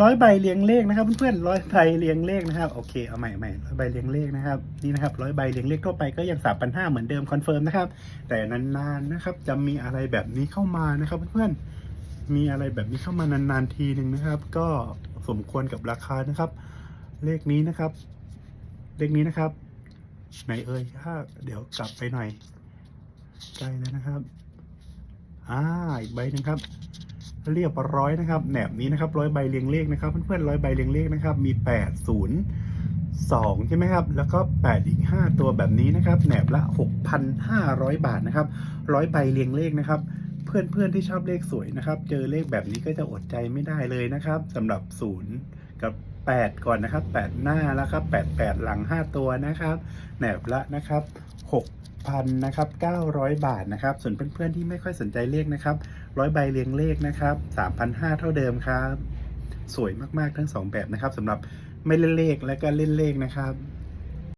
ร้อยใบเรียงเลขนะครับเพื่อนๆร้อยใบเรียงเลขนะครับโอเคเอาใหม่ใหม่ร้อยใบเรียงเลขนะครับนี่นะครับร้อยใบเรียงเลขทั่วไปก็ยังสามพันห้าเหมือนเดิมคอนเฟิร์มนะครับแต่นานๆนะครับจะมีอะไรแบบนี้เข้ามานะครับเพื่อนๆมีอะไรแบบนี้เข้ามานานๆทีหนึ่งนะครับ ก็สมควรกับราคานะครับ เลขนี้นะครับ เลขนี้นะครับไหนเอ่ยถ้าเดี๋ยวกลับไปหน่อยใกล้แล้วนะครับ อ่าอีกใบหนึ่งครับ เรียบร้อยนะครับแหนบนี้นะครับร้อยใบเรียงเลขนะครับเพื่อนๆร้อยใบเรียงเลขนะครับมีแปดศูนย์สองใช่ไหมครับ แล้วก็แปดอีกห้าตัวแบบนี้นะครับแหนบละหกพันห้าร้อยบาทนะครับร้อยใบเรียงเลขนะครับ เพื่อนๆที่ชอบเลขสวยนะครับ เจอเลขแบบนี้ก็จะอดใจไม่ได้เลยนะครับสำหรับศูนย์กับแปดก่อนนะครับแปดหน้าแล้วครับแปดแปดหลังห้าตัวนะครับแหนบละนะครับ หกพันนะครับเก้าร้อยบาทนะครับ ส่วนเพื่อนๆที่ไม่ค่อยสนใจเลขนะครับร้อยใบเรียงเลขนะครับ3,500 เท่าเดิมครับ สวยมากๆทั้งสองแบบนะครับสำหรับไม่เล่นเลขและก็เล่นเลขนะครับ